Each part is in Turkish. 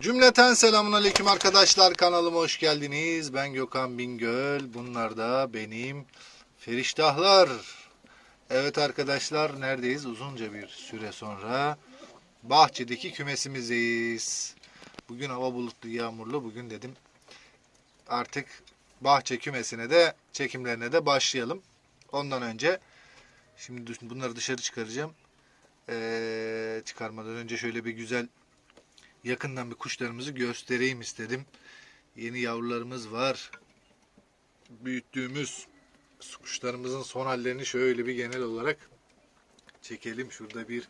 Cümleten selamun aleyküm arkadaşlar kanalıma hoş geldiniz. Ben Gökhan Bingöl. Bunlar da benim feriştahlar. Evet arkadaşlar neredeyiz? Uzunca bir süre sonra bahçedeki kümesimizdeyiz. Bugün hava bulutlu yağmurlu. Bugün dedim artık bahçe kümesine de çekimlerine de başlayalım. Ondan önce şimdi bunları dışarı çıkaracağım. Ee, çıkarmadan önce şöyle bir güzel yakından bir kuşlarımızı göstereyim istedim. Yeni yavrularımız var. Büyüttüğümüz kuşlarımızın son hallerini şöyle bir genel olarak çekelim. Şurada bir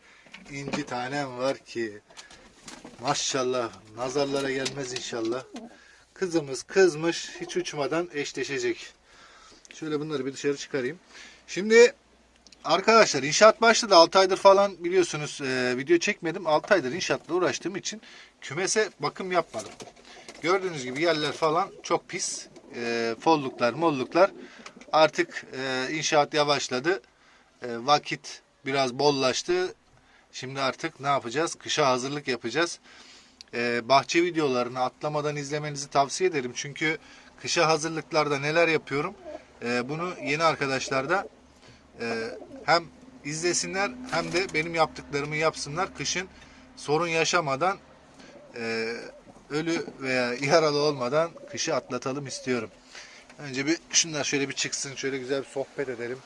inci tanem var ki maşallah nazarlara gelmez inşallah. Kızımız kızmış hiç uçmadan eşleşecek. Şöyle bunları bir dışarı çıkarayım. Şimdi Arkadaşlar inşaat başladı 6 aydır falan biliyorsunuz e, video çekmedim. 6 aydır inşaatla uğraştığım için kümese bakım yapmadım. Gördüğünüz gibi yerler falan çok pis. E, folluklar molluklar. Artık e, inşaat yavaşladı. E, vakit biraz bollaştı. Şimdi artık ne yapacağız? Kışa hazırlık yapacağız. E, bahçe videolarını atlamadan izlemenizi tavsiye ederim. Çünkü kışa hazırlıklarda neler yapıyorum? E, bunu yeni arkadaşlar da ee, hem izlesinler hem de benim yaptıklarımı yapsınlar. Kışın sorun yaşamadan e, ölü veya yaralı olmadan kışı atlatalım istiyorum. Önce bir şunlar şöyle bir çıksın. Şöyle güzel bir sohbet edelim.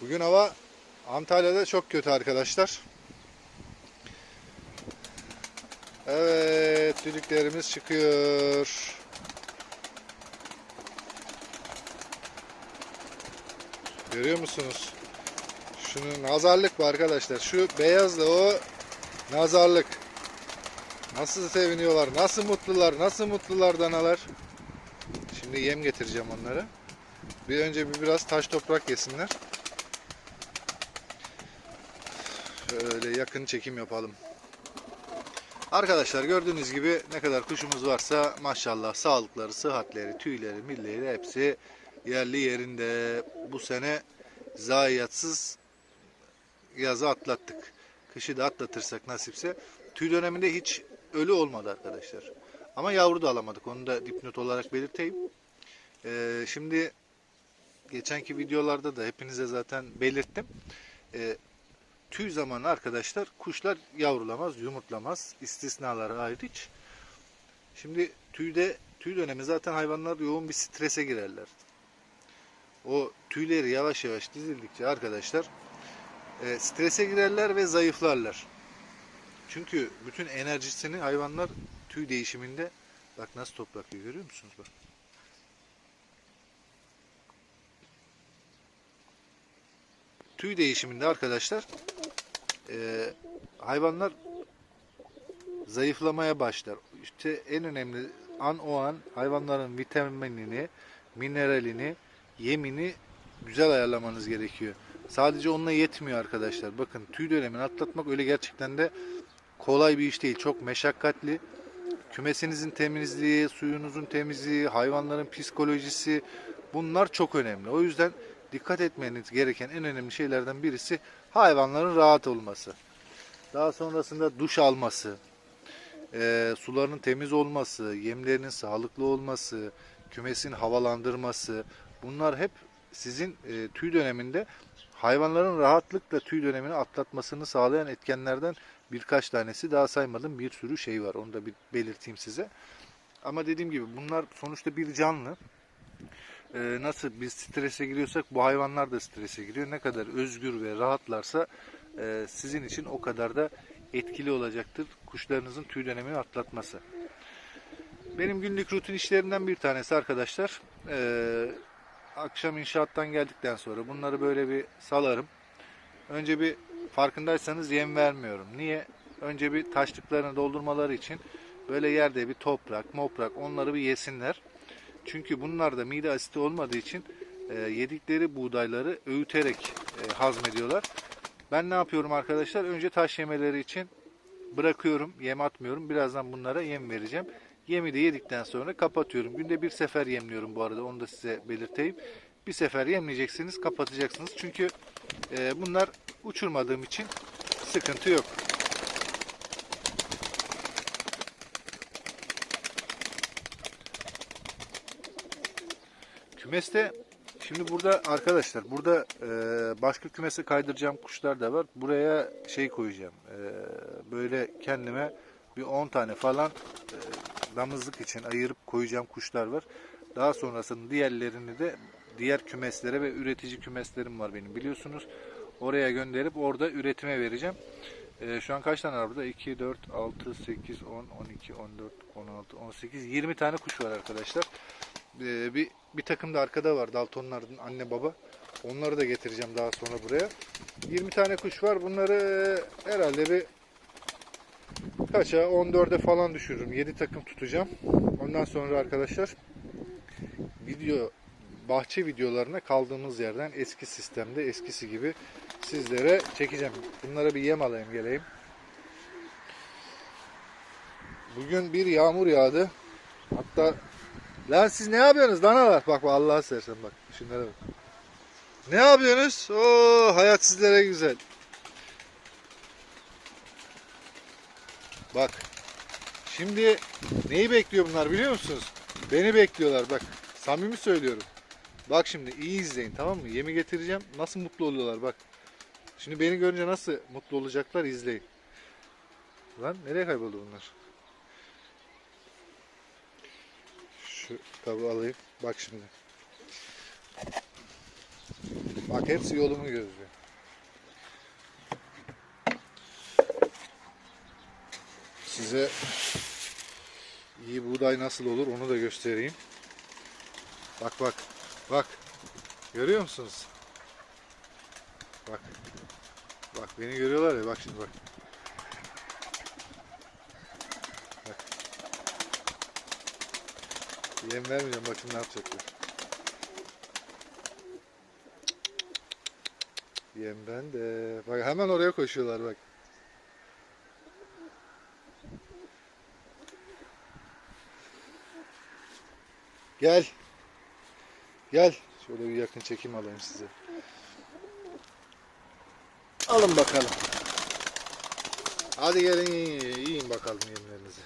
Bugün hava Antalya'da çok kötü arkadaşlar. Evet, düdüklerimiz çıkıyor. Görüyor musunuz? Şunu nazarlık bu arkadaşlar. Şu beyazla o nazarlık. Nasıl seviniyorlar, nasıl mutlular, nasıl mutlular danalar. Şimdi yem getireceğim onlara. Bir önce bir biraz taş toprak yesinler. Şöyle yakın çekim yapalım. Arkadaşlar gördüğünüz gibi ne kadar kuşumuz varsa maşallah sağlıkları, sıhhatleri, tüyleri, milleri hepsi yerli yerinde. Bu sene zayiatsız yazı atlattık. Kışı da atlatırsak nasipse. Tüy döneminde hiç ölü olmadı arkadaşlar. Ama yavru da alamadık. Onu da dipnot olarak belirteyim. Ee, şimdi geçenki videolarda da hepinize zaten belirttim. Ee, tüy zamanı arkadaşlar kuşlar yavrulamaz, yumurtlamaz. İstisnalar hariç. Şimdi tüyde tüy dönemi zaten hayvanlar yoğun bir strese girerler. O tüyleri yavaş yavaş dizildikçe arkadaşlar e, strese girerler ve zayıflarlar. Çünkü bütün enerjisini hayvanlar tüy değişiminde bak nasıl topraklıyor görüyor musunuz bak. Tüy değişiminde arkadaşlar e, hayvanlar zayıflamaya başlar. İşte en önemli an o an hayvanların vitaminini, mineralini, yemini güzel ayarlamanız gerekiyor. Sadece onunla yetmiyor arkadaşlar. Bakın tüy dönemini atlatmak öyle gerçekten de kolay bir iş değil. Çok meşakkatli. Kümesinizin temizliği, suyunuzun temizliği, hayvanların psikolojisi bunlar çok önemli. O yüzden dikkat etmeniz gereken en önemli şeylerden birisi hayvanların rahat olması. Daha sonrasında duş alması, e, sularının temiz olması, yemlerinin sağlıklı olması, kümesin havalandırması bunlar hep sizin e, tüy döneminde hayvanların rahatlıkla tüy dönemini atlatmasını sağlayan etkenlerden birkaç tanesi daha saymadım bir sürü şey var onu da bir belirteyim size. Ama dediğim gibi bunlar sonuçta bir canlı. Ee, nasıl biz strese giriyorsak bu hayvanlar da strese giriyor. Ne kadar özgür ve rahatlarsa e, sizin için o kadar da etkili olacaktır kuşlarınızın tüy dönemini atlatması. Benim günlük rutin işlerimden bir tanesi arkadaşlar. Ee, akşam inşaattan geldikten sonra bunları böyle bir salarım. Önce bir farkındaysanız yem vermiyorum. Niye? Önce bir taşlıklarını doldurmaları için böyle yerde bir toprak, moprak onları bir yesinler. Çünkü bunlarda mide asiti olmadığı için e, yedikleri buğdayları öğüterek e, hazmediyorlar. Ben ne yapıyorum arkadaşlar? Önce taş yemeleri için bırakıyorum, yem atmıyorum. Birazdan bunlara yem vereceğim. Yemi de yedikten sonra kapatıyorum. Günde bir sefer yemliyorum bu arada onu da size belirteyim. Bir sefer yemleyeceksiniz kapatacaksınız. Çünkü e, bunlar uçurmadığım için sıkıntı yok. Kümeste şimdi burada arkadaşlar burada e, başka kümese kaydıracağım kuşlar da var. Buraya şey koyacağım. E, böyle kendime bir 10 tane falan e, damızlık için ayırıp koyacağım kuşlar var. Daha sonrasında diğerlerini de diğer kümeslere ve üretici kümeslerim var benim biliyorsunuz. Oraya gönderip orada üretime vereceğim. E, şu an kaç tane var burada? 2, 4, 6, 8, 10, 12, 14, 16, 18, 20 tane kuş var arkadaşlar. Ee, bir bir takım da arkada var Daltonların anne baba. Onları da getireceğim daha sonra buraya. 20 tane kuş var. Bunları e, herhalde bir kaça 14'e falan düşürürüm. 7 takım tutacağım. Ondan sonra arkadaşlar video bahçe videolarına kaldığımız yerden eski sistemde eskisi gibi sizlere çekeceğim. Bunlara bir yem alayım geleyim. Bugün bir yağmur yağdı. Hatta Lan siz ne yapıyorsunuz danalar? Bak bak Allah'a seversen bak. Şunlara bak. Ne yapıyorsunuz? Oo hayat sizlere güzel. Bak. Şimdi neyi bekliyor bunlar biliyor musunuz? Beni bekliyorlar bak. Samimi söylüyorum. Bak şimdi iyi izleyin tamam mı? Yemi getireceğim. Nasıl mutlu oluyorlar bak. Şimdi beni görünce nasıl mutlu olacaklar izleyin. Lan nereye kayboldu bunlar? Şu tabi alayım. Bak şimdi. Bak hepsi yolumu gözlüyor. Size iyi buğday nasıl olur onu da göstereyim. Bak bak. Bak. Görüyor musunuz? Bak. Bak beni görüyorlar ya bak şimdi bak. Yem vermeyeceğim bakın ne yapacaklar. Yem ben de. Bak hemen oraya koşuyorlar bak. Gel. Gel. Şöyle bir yakın çekim alayım size. Alın bakalım. Hadi gelin yiyin, bakalım yemlerinizi.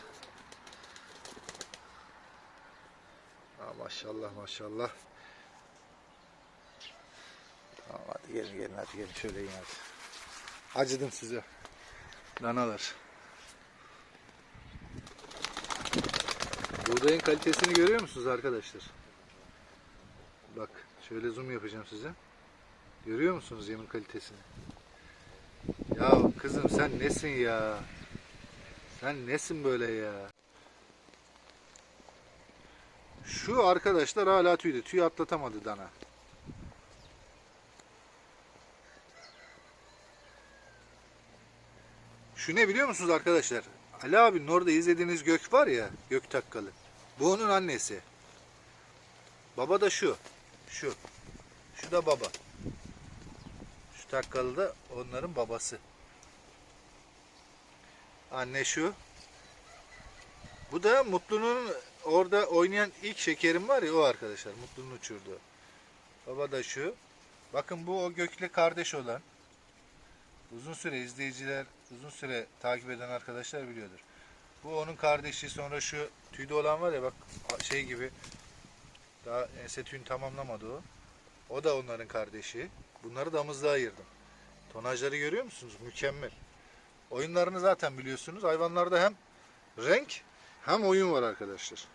Ha, maşallah maşallah. Tamam hadi gelin gelin hadi gelin şöyle yiyin hadi. Acıdım size. Danalar. Buğdayın kalitesini görüyor musunuz arkadaşlar? Bak şöyle zoom yapacağım size. Görüyor musunuz yemin kalitesini? Ya kızım sen nesin ya? Sen nesin böyle ya? Şu arkadaşlar hala tüydü. Tüy atlatamadı dana. Şu ne biliyor musunuz arkadaşlar? Ali abinin orada izlediğiniz gök var ya, gök takkalı. Bu onun annesi. Baba da şu. Şu. Şu da baba. Şu takkalı da onların babası. Anne şu. Bu da Mutlu'nun orada oynayan ilk şekerim var ya o arkadaşlar. Mutlu'nun uçurduğu. Baba da şu. Bakın bu o Gök'le kardeş olan. Uzun süre izleyiciler, uzun süre takip eden arkadaşlar biliyordur. Bu onun kardeşi sonra şu tüyde olan var ya bak şey gibi daha ense tüyünü tamamlamadı o. O da onların kardeşi. Bunları damızlığa ayırdım. Tonajları görüyor musunuz? Mükemmel. Oyunlarını zaten biliyorsunuz. Hayvanlarda hem renk hem oyun var arkadaşlar.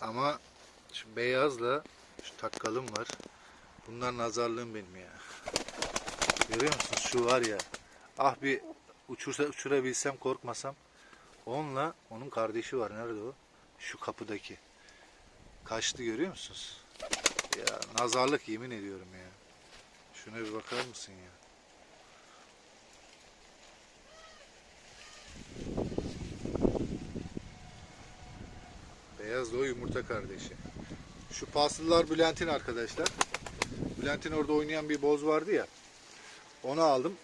Ama şu beyazla şu takkalım var. Bunlar nazarlığım benim ya. Görüyor musunuz? Şu var ya. Ah bir uçursa uçurabilsem korkmasam. Onunla onun kardeşi var. Nerede o? Şu kapıdaki. Kaçtı görüyor musunuz? Ya nazarlık yemin ediyorum ya. Şuna bir bakar mısın ya? Beyaz o yumurta kardeşi. Şu paslılar Bülent'in arkadaşlar. Bülent'in orada oynayan bir boz vardı ya. Onu aldım.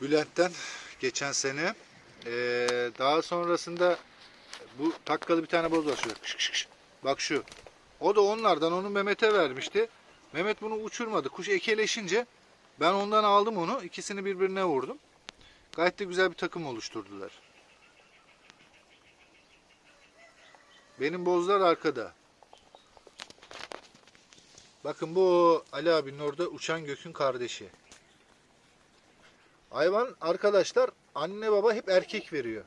Bülent'ten geçen sene. Ee, daha sonrasında bu takkalı bir tane boz var şurada. Kış kış kış. Bak şu. O da onlardan onu Mehmet'e vermişti. Mehmet bunu uçurmadı. Kuş ekeleşince ben ondan aldım onu. İkisini birbirine vurdum. Gayet de güzel bir takım oluşturdular. Benim bozlar arkada. Bakın bu Ali abinin orada uçan gökün kardeşi. Hayvan arkadaşlar anne baba hep erkek veriyor.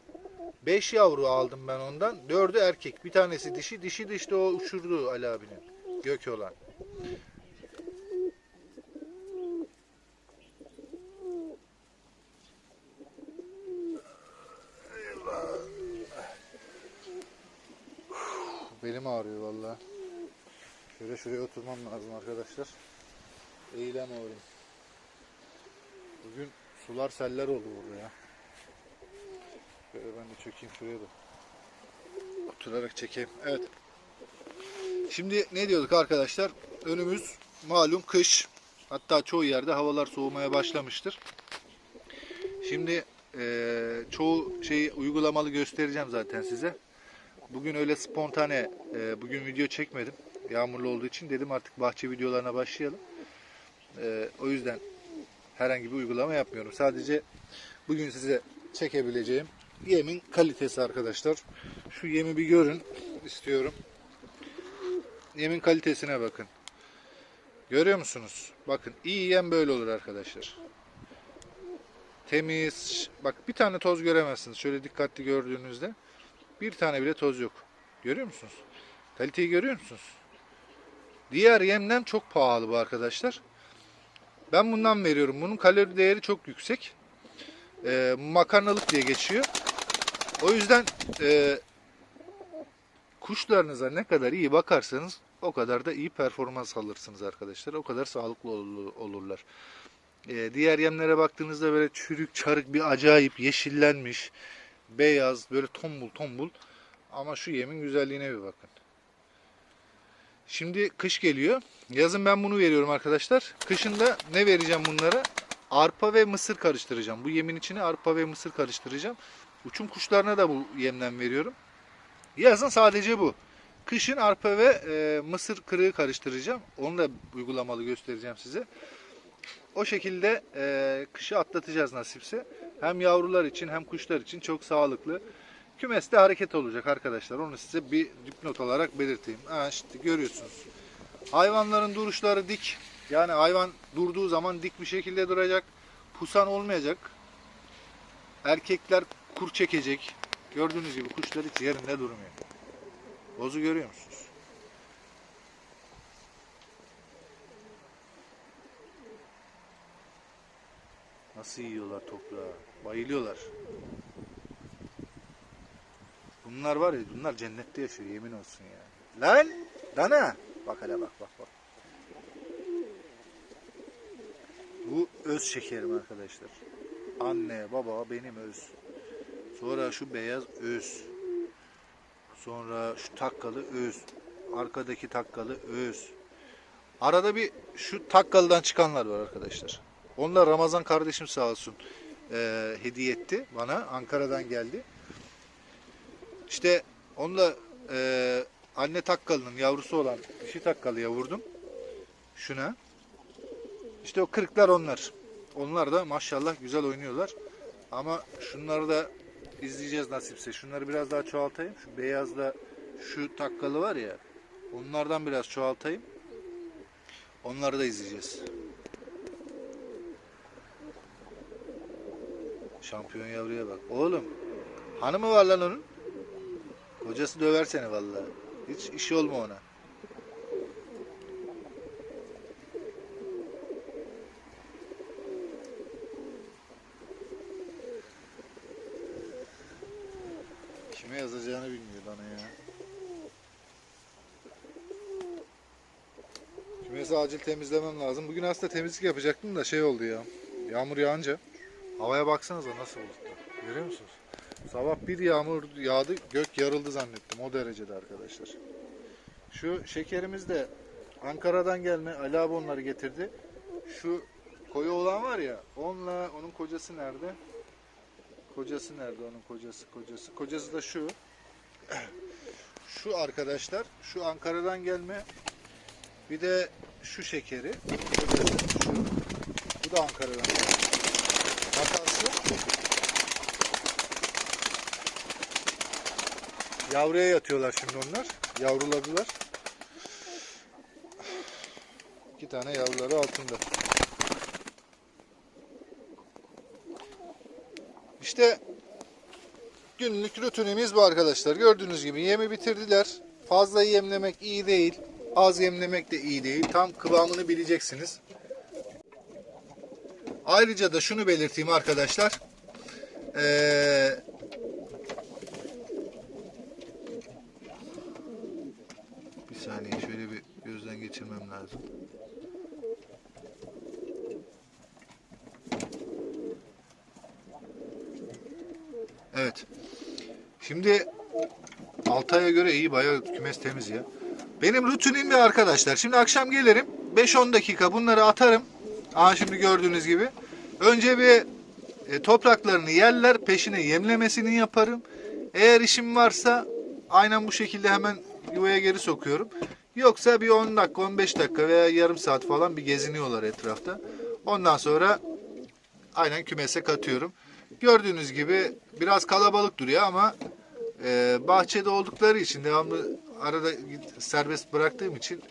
5 yavru aldım ben ondan. 4'ü erkek. Bir tanesi dişi. Dişi de işte o uçurdu Ali abinin. Gök olan. Belim ağrıyor vallahi. Şöyle şuraya oturmam lazım arkadaşlar. Eğilem ağrım. Bugün sular seller oldu burada ya. Böyle ben de çökeyim şuraya da. Oturarak çekeyim. Evet. Şimdi ne diyorduk arkadaşlar? Önümüz malum kış. Hatta çoğu yerde havalar soğumaya başlamıştır. Şimdi eee, çoğu şeyi uygulamalı göstereceğim zaten size. Bugün öyle spontane, e, bugün video çekmedim. Yağmurlu olduğu için dedim artık bahçe videolarına başlayalım. E, o yüzden herhangi bir uygulama yapmıyorum. Sadece bugün size çekebileceğim yemin kalitesi arkadaşlar. Şu yemi bir görün istiyorum. Yemin kalitesine bakın. Görüyor musunuz? Bakın iyi yem böyle olur arkadaşlar. Temiz. Bak bir tane toz göremezsiniz. Şöyle dikkatli gördüğünüzde. Bir tane bile toz yok. Görüyor musunuz? Kaliteyi görüyor musunuz? Diğer yemden çok pahalı bu arkadaşlar. Ben bundan veriyorum. Bunun kalori değeri çok yüksek. Ee, makarnalık diye geçiyor. O yüzden e, kuşlarınıza ne kadar iyi bakarsanız o kadar da iyi performans alırsınız arkadaşlar. O kadar sağlıklı ol- olurlar. Ee, diğer yemlere baktığınızda böyle çürük çarık bir acayip yeşillenmiş beyaz böyle tombul tombul ama şu yemin güzelliğine bir bakın. Şimdi kış geliyor. Yazın ben bunu veriyorum arkadaşlar. Kışın da ne vereceğim bunlara? Arpa ve mısır karıştıracağım. Bu yemin içine arpa ve mısır karıştıracağım. Uçum kuşlarına da bu yemden veriyorum. Yazın sadece bu. Kışın arpa ve e, mısır kırığı karıştıracağım. Onu da uygulamalı göstereceğim size. O şekilde e, kışı atlatacağız nasipse. Hem yavrular için hem kuşlar için çok sağlıklı. Kümeste hareket olacak arkadaşlar. Onu size bir dipnot olarak belirteyim. Ha işte görüyorsunuz. Hayvanların duruşları dik. Yani hayvan durduğu zaman dik bir şekilde duracak. Pusan olmayacak. Erkekler kur çekecek. Gördüğünüz gibi kuşlar hiç yerinde durmuyor. Bozu görüyor musunuz? Nasıl yiyorlar toprağı? Bayılıyorlar. Bunlar var ya bunlar cennette yaşıyor yemin olsun ya. Lan! Dana! Bak hele bak bak bak. Bu öz şekerim arkadaşlar. Anne baba benim öz. Sonra şu beyaz öz. Sonra şu takkalı öz. Arkadaki takkalı öz. Arada bir şu takkalıdan çıkanlar var arkadaşlar. Onlar Ramazan kardeşim sağ olsun eee, hediye etti bana. Ankara'dan geldi. İşte onunla eee, anne takkalının yavrusu olan dişi takkalıya vurdum. Şuna. İşte o kırıklar onlar. Onlar da maşallah güzel oynuyorlar. Ama şunları da izleyeceğiz nasipse. Şunları biraz daha çoğaltayım. Şu beyazla şu takkalı var ya. Onlardan biraz çoğaltayım. Onları da izleyeceğiz. Şampiyon yavruya bak. Oğlum hanımı var lan onun. Kocası döver seni vallahi. Hiç işi olma ona. Kime yazacağını bilmiyor bana ya. Kümesi acil temizlemem lazım. Bugün aslında temizlik yapacaktım da şey oldu ya. Yağmur yağınca. Havaya baksanıza nasıl bulutlu. Görüyor musunuz? Sabah bir yağmur yağdı, gök yarıldı zannettim. O derecede arkadaşlar. Şu şekerimiz de Ankara'dan gelme. Ali abi onları getirdi. Şu koyu olan var ya, onunla onun kocası nerede? Kocası nerede onun kocası? Kocası. Kocası da şu. Şu arkadaşlar, şu Ankara'dan gelme. Bir de şu şekeri. Bu da Ankara'dan gelme. Yavruya yatıyorlar şimdi onlar. Yavruladılar. İki tane yavruları altında. İşte günlük rutinimiz bu arkadaşlar. Gördüğünüz gibi yemi bitirdiler. Fazla yemlemek iyi değil. Az yemlemek de iyi değil. Tam kıvamını bileceksiniz. Ayrıca da şunu belirteyim arkadaşlar. Ee, saniye şöyle bir gözden geçirmem lazım. Evet. Şimdi Altay'a göre iyi bayağı kümes temiz ya. Benim rutinim ya arkadaşlar. Şimdi akşam gelirim. 5-10 dakika bunları atarım. Aha şimdi gördüğünüz gibi. Önce bir e, topraklarını yerler. Peşine yemlemesini yaparım. Eğer işim varsa aynen bu şekilde hemen yuvaya geri sokuyorum. Yoksa bir 10 dakika 15 dakika veya yarım saat falan bir geziniyorlar etrafta. Ondan sonra aynen kümese katıyorum. Gördüğünüz gibi biraz kalabalık duruyor ama e, bahçede oldukları için devamlı arada serbest bıraktığım için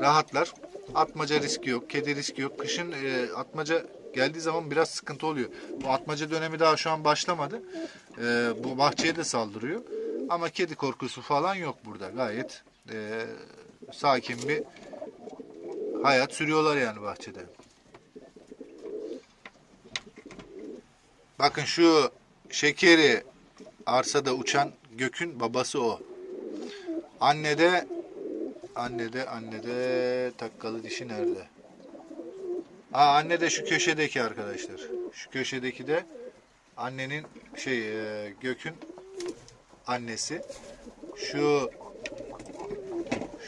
rahatlar. Atmaca riski yok, kedi riski yok. Kışın e, atmaca geldiği zaman biraz sıkıntı oluyor. Bu atmaca dönemi daha şu an başlamadı. E, bu bahçeye de saldırıyor. Ama kedi korkusu falan yok burada. Gayet e, sakin bir hayat sürüyorlar yani bahçede. Bakın şu şekeri arsada uçan gökün babası o. Anne de anne de anne de takkalı dişi nerede? Aa anne de şu köşedeki arkadaşlar. Şu köşedeki de annenin şey e, gökün annesi. Şu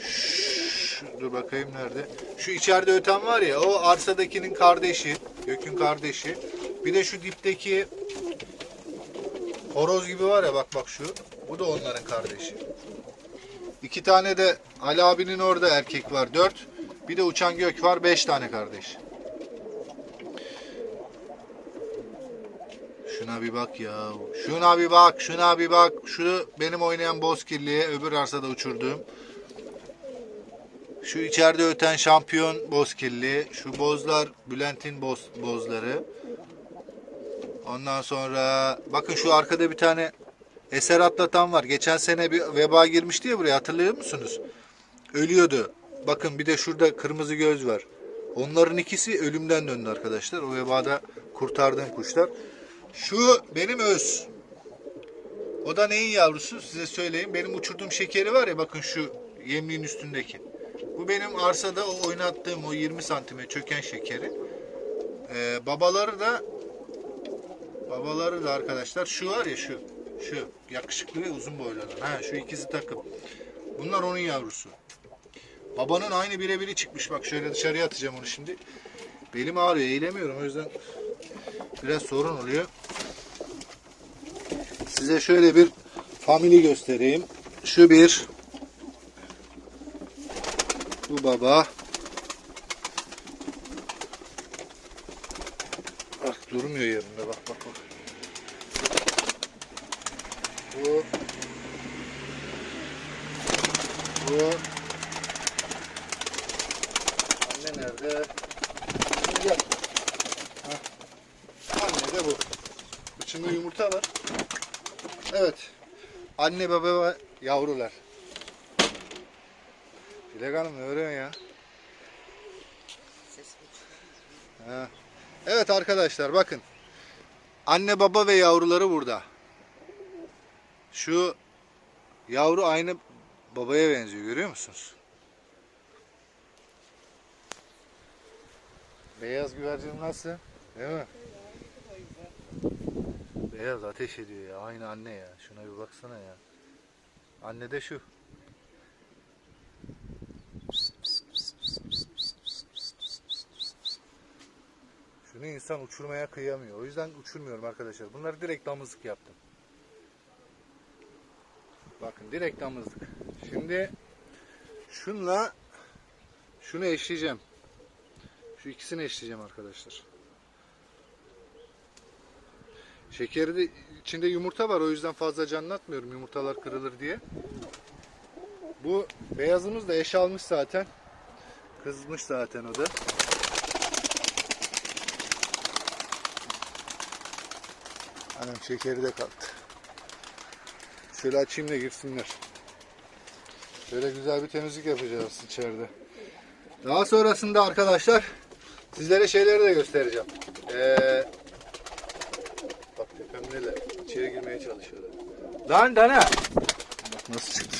şu- dur bakayım nerede? Şu içeride öten var ya o arsadakinin kardeşi, gökün kardeşi. Bir de şu dipteki horoz gibi var ya bak bak şu. Bu da onların kardeşi. İki tane de Ali abinin orada erkek var. Dört. Bir de uçan gök var. Beş tane kardeş. Şuna bir bak ya. Şuna bir bak. Şuna bir bak. Şu benim oynayan bozkirliye öbür arsada uçurduğum. Şu içeride öten şampiyon bozkirli. Şu bozlar Bülent'in boz, bozları. Ondan sonra bakın şu arkada bir tane eser atlatan var. Geçen sene bir veba girmişti ya buraya hatırlıyor musunuz? Ölüyordu. Bakın bir de şurada kırmızı göz var. Onların ikisi ölümden döndü arkadaşlar. O vebada kurtardığım kuşlar. Şu benim öz. O da neyin yavrusu size söyleyeyim. Benim uçurduğum şekeri var ya bakın şu yemliğin üstündeki. Bu benim arsada o oynattığım o 20 santime çöken şekeri. Ee, babaları da babaları da arkadaşlar şu var ya şu şu yakışıklı ve uzun boylu olan. Ha şu ikisi takım. Bunlar onun yavrusu. Babanın aynı birebiri çıkmış. Bak şöyle dışarıya atacağım onu şimdi. Belim ağrıyor, eğilemiyorum. O yüzden biraz sorun oluyor. Size şöyle bir family göstereyim. Şu bir. Bu baba. Bak durmuyor yerinde. Bak bak bak. Bu. Bu. Anne nerede? Gel. Hah. Anne de bu. Var. Evet. Anne baba ve yavrular. Dilek Hanım ne öğreniyor ya? Ha. Evet arkadaşlar bakın. Anne baba ve yavruları burada. Şu yavru aynı babaya benziyor görüyor musunuz? Beyaz güvercin nasıl? Değil mi? Beyaz ateş ediyor ya. Aynı anne ya. Şuna bir baksana ya. Anne de şu. Şunu insan uçurmaya kıyamıyor. O yüzden uçurmuyorum arkadaşlar. Bunları direkt damızlık yaptım. Bakın direkt damızlık. Şimdi şunla şunu eşleyeceğim. Şu ikisini eşleyeceğim arkadaşlar. Şekeri de içinde yumurta var o yüzden fazla anlatmıyorum yumurtalar kırılır diye. Bu beyazımız da eş almış zaten. Kızmış zaten o da. Anam şekeri de kalktı. Şöyle açayım da girsinler. Şöyle güzel bir temizlik yapacağız içeride. Daha sonrasında arkadaşlar sizlere şeyleri de göstereceğim. Ee, neler. İçeri girmeye çalışıyorlar. Lan dana. Bak nasıl çıktı.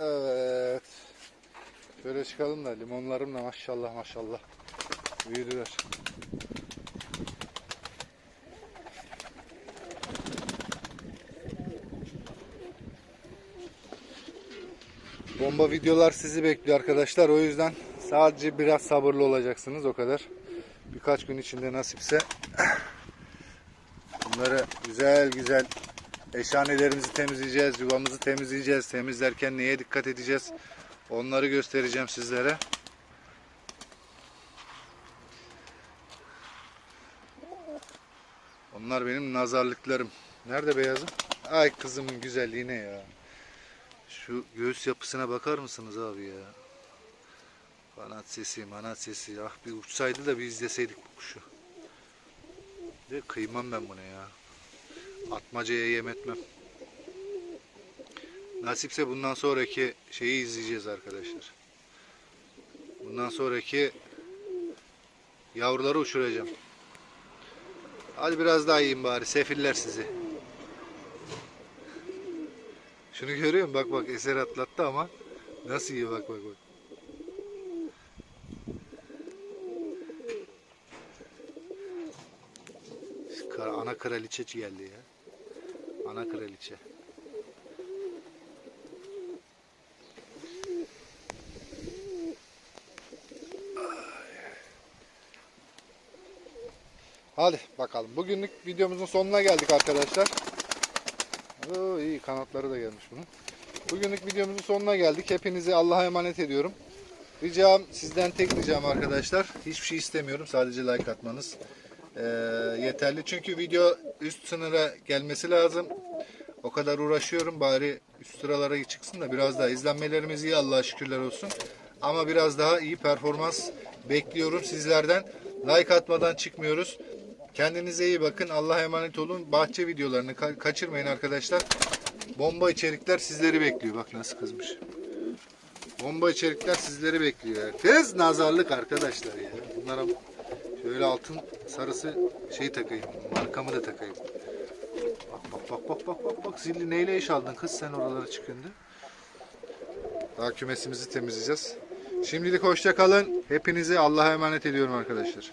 Evet. Şöyle çıkalım da limonlarım da maşallah maşallah büyüdüler. Bomba videolar sizi bekliyor arkadaşlar. O yüzden sadece biraz sabırlı olacaksınız o kadar. Birkaç gün içinde nasipse bunları güzel güzel eşhanelerimizi temizleyeceğiz, yuvamızı temizleyeceğiz. Temizlerken neye dikkat edeceğiz? Onları göstereceğim sizlere. Onlar benim nazarlıklarım. Nerede beyazım? Ay kızımın güzelliğine ya. Şu göğüs yapısına bakar mısınız abi ya? Kanat sesi, manat sesi. Ah bir uçsaydı da bir izleseydik bu kuşu. De kıymam ben buna ya. Atmacaya yem etmem. Nasipse bundan sonraki şeyi izleyeceğiz arkadaşlar. Bundan sonraki yavruları uçuracağım. Hadi biraz daha yiyin bari. Sefiller sizi. Şunu görüyor musun? Bak bak eser atlattı ama nasıl yiyor bak bak bak. Ana kraliçe geldi ya. Ana kraliçe. Hadi bakalım. Bugünlük videomuzun sonuna geldik arkadaşlar. Oo, iyi kanatları da gelmiş bunun. Bugünlük videomuzun sonuna geldik. Hepinizi Allah'a emanet ediyorum. Ricam sizden tek ricam arkadaşlar. Hiçbir şey istemiyorum. Sadece like atmanız ee, yeterli. Çünkü video üst sınıra gelmesi lazım. O kadar uğraşıyorum. Bari üst sıralara çıksın da biraz daha izlenmelerimiz iyi Allah'a şükürler olsun. Ama biraz daha iyi performans bekliyorum sizlerden. Like atmadan çıkmıyoruz. Kendinize iyi bakın. Allah'a emanet olun. Bahçe videolarını ka- kaçırmayın arkadaşlar. Bomba içerikler sizleri bekliyor. Bak nasıl kızmış. Bomba içerikler sizleri bekliyor. Kız nazarlık arkadaşlar ya. Bunlara şöyle altın sarısı şey takayım. Markamı da takayım. Bak bak bak bak bak bak zilli neyle iş aldın kız sen oralara çıkındı. Daha kümesimizi temizleyeceğiz. Şimdilik hoşça kalın. Hepinizi Allah'a emanet ediyorum arkadaşlar.